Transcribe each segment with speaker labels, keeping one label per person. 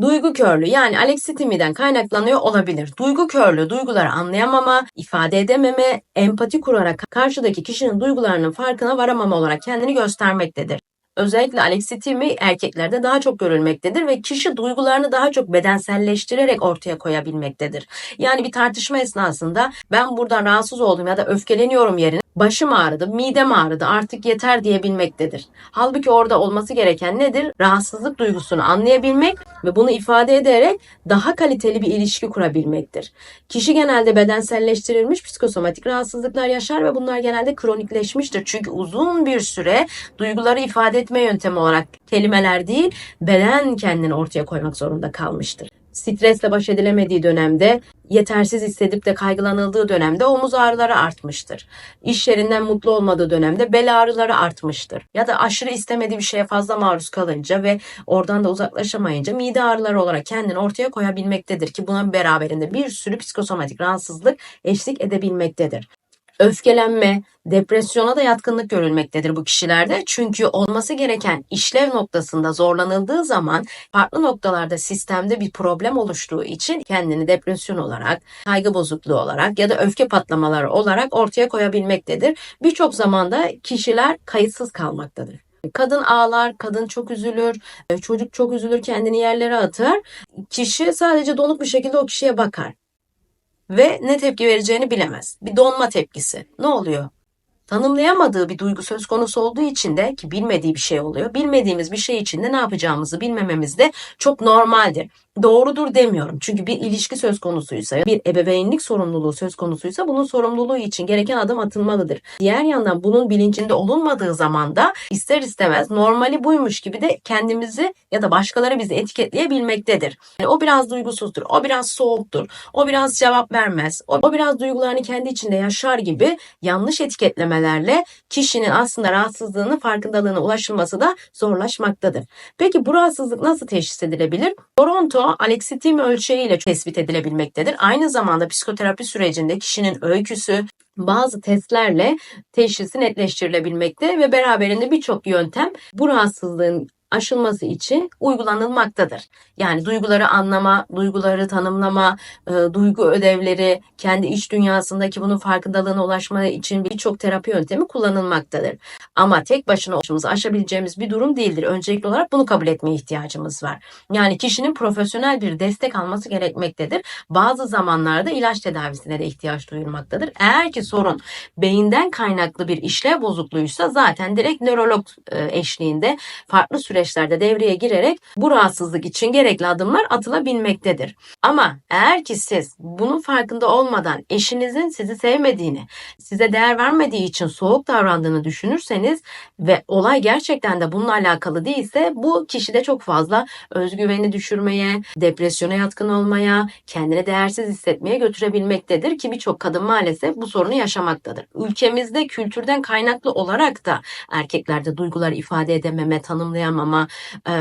Speaker 1: Duygu körlüğü yani aleksitimi'den kaynaklanıyor olabilir. Duygu körlüğü duyguları anlayamama, ifade edememe, empati kurarak karşıdaki kişinin duygularının farkına varamama olarak kendini göstermektedir. Özellikle aleksitimi erkeklerde daha çok görülmektedir ve kişi duygularını daha çok bedenselleştirerek ortaya koyabilmektedir. Yani bir tartışma esnasında ben buradan rahatsız oldum ya da öfkeleniyorum yerine başım ağrıdı, midem ağrıdı artık yeter diyebilmektedir. Halbuki orada olması gereken nedir? Rahatsızlık duygusunu anlayabilmek ve bunu ifade ederek daha kaliteli bir ilişki kurabilmektir. Kişi genelde bedenselleştirilmiş psikosomatik rahatsızlıklar yaşar ve bunlar genelde kronikleşmiştir. Çünkü uzun bir süre duyguları ifade etme yöntemi olarak kelimeler değil, beden kendini ortaya koymak zorunda kalmıştır stresle baş edilemediği dönemde, yetersiz hissedip de kaygılanıldığı dönemde omuz ağrıları artmıştır. İş yerinden mutlu olmadığı dönemde bel ağrıları artmıştır. Ya da aşırı istemediği bir şeye fazla maruz kalınca ve oradan da uzaklaşamayınca mide ağrıları olarak kendini ortaya koyabilmektedir ki buna beraberinde bir sürü psikosomatik rahatsızlık eşlik edebilmektedir öfkelenme, depresyona da yatkınlık görülmektedir bu kişilerde. Çünkü olması gereken işlev noktasında zorlanıldığı zaman farklı noktalarda sistemde bir problem oluştuğu için kendini depresyon olarak, kaygı bozukluğu olarak ya da öfke patlamaları olarak ortaya koyabilmektedir. Birçok zamanda kişiler kayıtsız kalmaktadır. Kadın ağlar, kadın çok üzülür, çocuk çok üzülür, kendini yerlere atar. Kişi sadece donuk bir şekilde o kişiye bakar ve ne tepki vereceğini bilemez. Bir donma tepkisi. Ne oluyor? Tanımlayamadığı bir duygu söz konusu olduğu için de ki bilmediği bir şey oluyor. Bilmediğimiz bir şey için de ne yapacağımızı bilmememiz de çok normaldir doğrudur demiyorum. Çünkü bir ilişki söz konusuysa, bir ebeveynlik sorumluluğu söz konusuysa bunun sorumluluğu için gereken adım atılmalıdır. Diğer yandan bunun bilincinde olunmadığı zaman da ister istemez normali buymuş gibi de kendimizi ya da başkaları bizi etiketleyebilmektedir. Yani o biraz duygusuzdur, o biraz soğuktur, o biraz cevap vermez, o, biraz duygularını kendi içinde yaşar gibi yanlış etiketlemelerle kişinin aslında rahatsızlığını farkındalığına ulaşılması da zorlaşmaktadır. Peki bu rahatsızlık nasıl teşhis edilebilir? Toronto alexithimi ölçeğiyle tespit edilebilmektedir. Aynı zamanda psikoterapi sürecinde kişinin öyküsü, bazı testlerle teşhisi netleştirilebilmekte ve beraberinde birçok yöntem bu rahatsızlığın aşılması için uygulanılmaktadır. Yani duyguları anlama, duyguları tanımlama, e, duygu ödevleri, kendi iç dünyasındaki bunun farkındalığına ulaşma için birçok terapi yöntemi kullanılmaktadır. Ama tek başına başımızı aşabileceğimiz bir durum değildir. Öncelikli olarak bunu kabul etmeye ihtiyacımız var. Yani kişinin profesyonel bir destek alması gerekmektedir. Bazı zamanlarda ilaç tedavisine de ihtiyaç duyulmaktadır. Eğer ki sorun beyinden kaynaklı bir işlev bozukluğuysa zaten direkt nörolog e, eşliğinde farklı süreç süreçlerde devreye girerek bu rahatsızlık için gerekli adımlar atılabilmektedir. Ama eğer ki siz bunun farkında olmadan eşinizin sizi sevmediğini, size değer vermediği için soğuk davrandığını düşünürseniz ve olay gerçekten de bununla alakalı değilse bu kişide çok fazla özgüveni düşürmeye, depresyona yatkın olmaya, kendini değersiz hissetmeye götürebilmektedir ki birçok kadın maalesef bu sorunu yaşamaktadır. Ülkemizde kültürden kaynaklı olarak da erkeklerde duygular ifade edememe, tanımlayamama, ama e,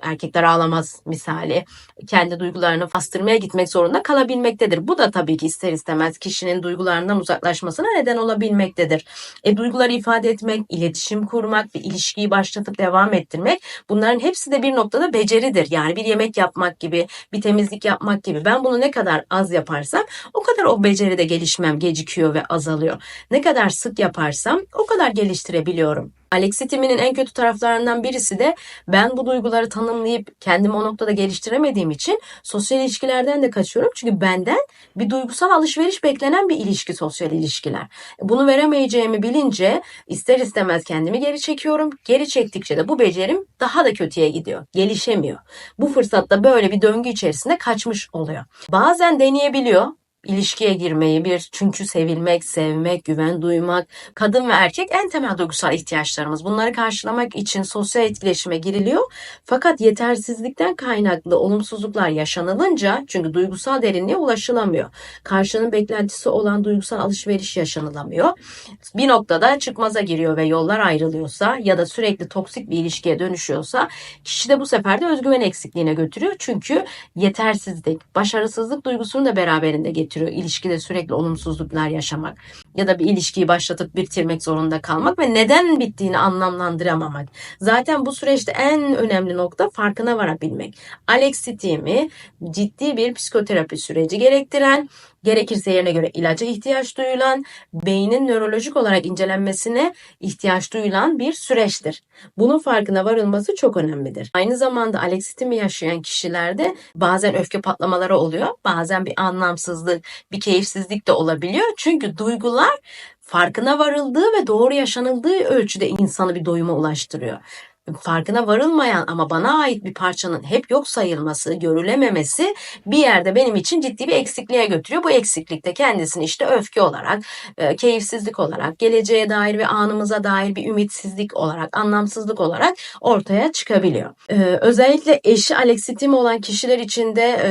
Speaker 1: erkekler ağlamaz misali kendi duygularını bastırmaya gitmek zorunda kalabilmektedir. Bu da tabii ki ister istemez kişinin duygularından uzaklaşmasına neden olabilmektedir. E, duyguları ifade etmek, iletişim kurmak, bir ilişkiyi başlatıp devam ettirmek bunların hepsi de bir noktada beceridir. Yani bir yemek yapmak gibi, bir temizlik yapmak gibi. Ben bunu ne kadar az yaparsam o kadar o beceride gelişmem gecikiyor ve azalıyor. Ne kadar sık yaparsam o kadar geliştirebiliyorum. Alexitimi'nin en kötü taraflarından birisi de ben bu duyguları tanımlayıp kendimi o noktada geliştiremediğim için sosyal ilişkilerden de kaçıyorum. Çünkü benden bir duygusal alışveriş beklenen bir ilişki sosyal ilişkiler. Bunu veremeyeceğimi bilince ister istemez kendimi geri çekiyorum. Geri çektikçe de bu becerim daha da kötüye gidiyor. Gelişemiyor. Bu fırsatta böyle bir döngü içerisinde kaçmış oluyor. Bazen deneyebiliyor ilişkiye girmeyi bir çünkü sevilmek, sevmek, güven duymak, kadın ve erkek en temel duygusal ihtiyaçlarımız. Bunları karşılamak için sosyal etkileşime giriliyor. Fakat yetersizlikten kaynaklı olumsuzluklar yaşanılınca çünkü duygusal derinliğe ulaşılamıyor. Karşının beklentisi olan duygusal alışveriş yaşanılamıyor. Bir noktada çıkmaza giriyor ve yollar ayrılıyorsa ya da sürekli toksik bir ilişkiye dönüşüyorsa kişi de bu sefer de özgüven eksikliğine götürüyor. Çünkü yetersizlik, başarısızlık duygusunu da beraberinde getiriyor getiriyor. İlişkide sürekli olumsuzluklar yaşamak. ya da bir ilişkiyi başlatıp bitirmek zorunda kalmak ve neden bittiğini anlamlandıramamak. Zaten bu süreçte en önemli nokta farkına varabilmek. Alexithimi ciddi bir psikoterapi süreci gerektiren, gerekirse yerine göre ilaca ihtiyaç duyulan, beynin nörolojik olarak incelenmesine ihtiyaç duyulan bir süreçtir. Bunun farkına varılması çok önemlidir. Aynı zamanda alexithimi yaşayan kişilerde bazen öfke patlamaları oluyor, bazen bir anlamsızlık, bir keyifsizlik de olabiliyor. Çünkü duygular farkına varıldığı ve doğru yaşanıldığı ölçüde insanı bir doyuma ulaştırıyor farkına varılmayan ama bana ait bir parçanın hep yok sayılması, görülememesi bir yerde benim için ciddi bir eksikliğe götürüyor. Bu eksiklikte kendisini işte öfke olarak, e, keyifsizlik olarak, geleceğe dair ve anımıza dair bir ümitsizlik olarak, anlamsızlık olarak ortaya çıkabiliyor. E, özellikle eşi aleksitim olan kişiler için de e,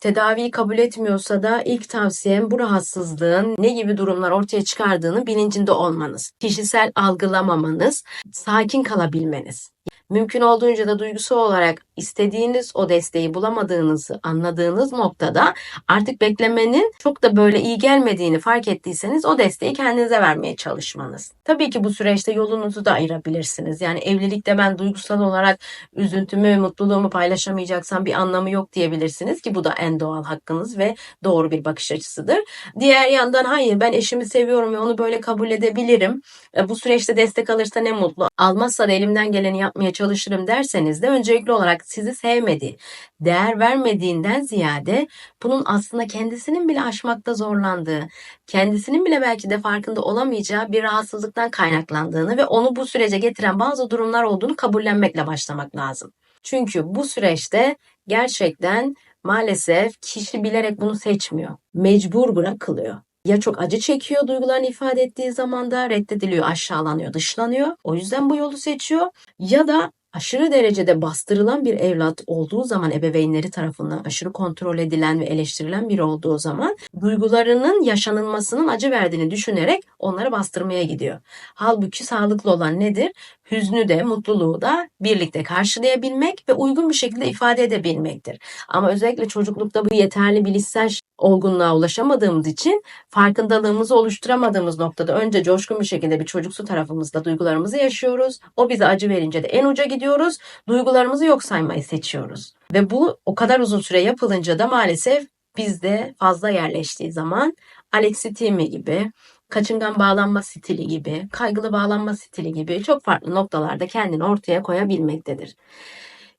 Speaker 1: Tedaviyi kabul etmiyorsa da ilk tavsiyem bu rahatsızlığın ne gibi durumlar ortaya çıkardığını bilincinde olmanız. Kişisel algılamamanız, sakin kalabilmeniz. Mümkün olduğunca da duygusal olarak istediğiniz o desteği bulamadığınızı anladığınız noktada artık beklemenin çok da böyle iyi gelmediğini fark ettiyseniz o desteği kendinize vermeye çalışmanız. Tabii ki bu süreçte yolunuzu da ayırabilirsiniz. Yani evlilikte ben duygusal olarak üzüntümü, mutluluğumu paylaşamayacaksam bir anlamı yok diyebilirsiniz ki bu da en doğal hakkınız ve doğru bir bakış açısıdır. Diğer yandan hayır ben eşimi seviyorum ve onu böyle kabul edebilirim. E, bu süreçte destek alırsa ne mutlu. Almazsa da elimden geleni yapmaya çalışırım derseniz de öncelikli olarak sizi sevmediği, değer vermediğinden ziyade bunun aslında kendisinin bile aşmakta zorlandığı, kendisinin bile belki de farkında olamayacağı bir rahatsızlıktan kaynaklandığını ve onu bu sürece getiren bazı durumlar olduğunu kabullenmekle başlamak lazım. Çünkü bu süreçte gerçekten maalesef kişi bilerek bunu seçmiyor. Mecbur bırakılıyor ya çok acı çekiyor duygularını ifade ettiği zaman da reddediliyor, aşağılanıyor, dışlanıyor. O yüzden bu yolu seçiyor. Ya da aşırı derecede bastırılan bir evlat olduğu zaman ebeveynleri tarafından aşırı kontrol edilen ve eleştirilen biri olduğu zaman duygularının yaşanılmasının acı verdiğini düşünerek onları bastırmaya gidiyor. Halbuki sağlıklı olan nedir? Hüznü de mutluluğu da birlikte karşılayabilmek ve uygun bir şekilde ifade edebilmektir. Ama özellikle çocuklukta bu yeterli bilişsel olgunluğa ulaşamadığımız için farkındalığımızı oluşturamadığımız noktada önce coşkun bir şekilde bir çocuksu tarafımızda duygularımızı yaşıyoruz. O bize acı verince de en uca gidiyoruz. Duygularımızı yok saymayı seçiyoruz. Ve bu o kadar uzun süre yapılınca da maalesef bizde fazla yerleştiği zaman alexithimi gibi, kaçıngan bağlanma stili gibi, kaygılı bağlanma stili gibi çok farklı noktalarda kendini ortaya koyabilmektedir.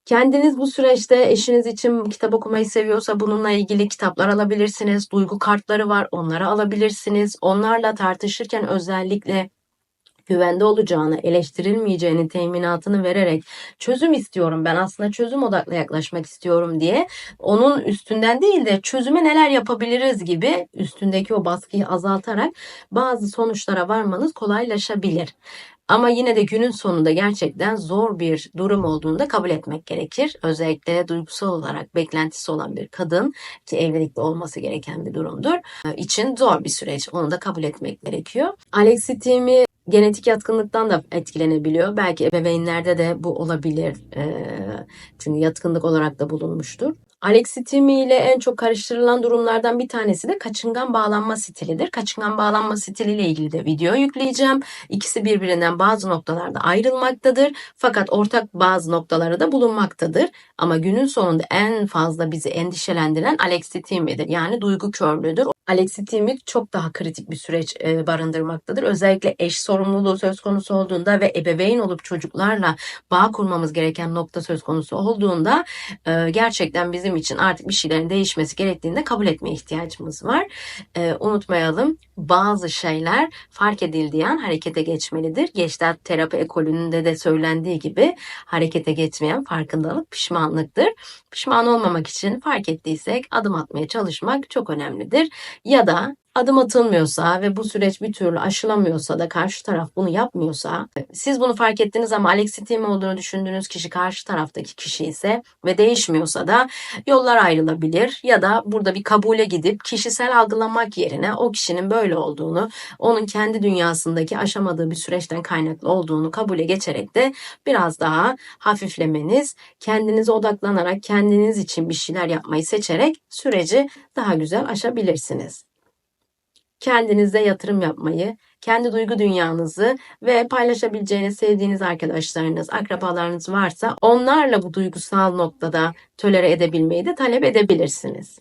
Speaker 1: Kendiniz bu süreçte eşiniz için kitap okumayı seviyorsa bununla ilgili kitaplar alabilirsiniz. Duygu kartları var, onları alabilirsiniz. Onlarla tartışırken özellikle güvende olacağını, eleştirilmeyeceğini teminatını vererek çözüm istiyorum ben aslında çözüm odaklı yaklaşmak istiyorum diye onun üstünden değil de çözüme neler yapabiliriz gibi üstündeki o baskıyı azaltarak bazı sonuçlara varmanız kolaylaşabilir. Ama yine de günün sonunda gerçekten zor bir durum olduğunu da kabul etmek gerekir. Özellikle duygusal olarak beklentisi olan bir kadın ki evlilikte olması gereken bir durumdur. için zor bir süreç. Onu da kabul etmek gerekiyor. Alexithimi genetik yatkınlıktan da etkilenebiliyor. Belki ebeveynlerde de bu olabilir. çünkü yatkınlık olarak da bulunmuştur. Alexithimi ile en çok karıştırılan durumlardan bir tanesi de kaçıngan bağlanma stilidir. Kaçıngan bağlanma stiliyle ilgili de video yükleyeceğim. İkisi birbirinden bazı noktalarda ayrılmaktadır. Fakat ortak bazı noktaları da bulunmaktadır. Ama günün sonunda en fazla bizi endişelendiren alexithimidir. Yani duygu körlüğüdür. Alexithimi çok daha kritik bir süreç e, barındırmaktadır. Özellikle eş sorumluluğu söz konusu olduğunda ve ebeveyn olup çocuklarla bağ kurmamız gereken nokta söz konusu olduğunda e, gerçekten bizim için artık bir şeylerin değişmesi gerektiğinde kabul etmeye ihtiyacımız var. E, unutmayalım bazı şeyler fark edildiği an harekete geçmelidir. Geçtat terapi ekolünde de söylendiği gibi harekete geçmeyen farkındalık pişmanlıktır. Pişman olmamak için fark ettiysek adım atmaya çalışmak çok önemlidir. Ya da adım atılmıyorsa ve bu süreç bir türlü aşılamıyorsa da karşı taraf bunu yapmıyorsa siz bunu fark ettiniz ama alexithimi olduğunu düşündüğünüz kişi karşı taraftaki kişi ise ve değişmiyorsa da yollar ayrılabilir ya da burada bir kabule gidip kişisel algılamak yerine o kişinin böyle olduğunu onun kendi dünyasındaki aşamadığı bir süreçten kaynaklı olduğunu kabule geçerek de biraz daha hafiflemeniz kendinize odaklanarak kendiniz için bir şeyler yapmayı seçerek süreci daha güzel aşabilirsiniz. Kendinize yatırım yapmayı, kendi duygu dünyanızı ve paylaşabileceğiniz, sevdiğiniz arkadaşlarınız, akrabalarınız varsa onlarla bu duygusal noktada tolere edebilmeyi de talep edebilirsiniz.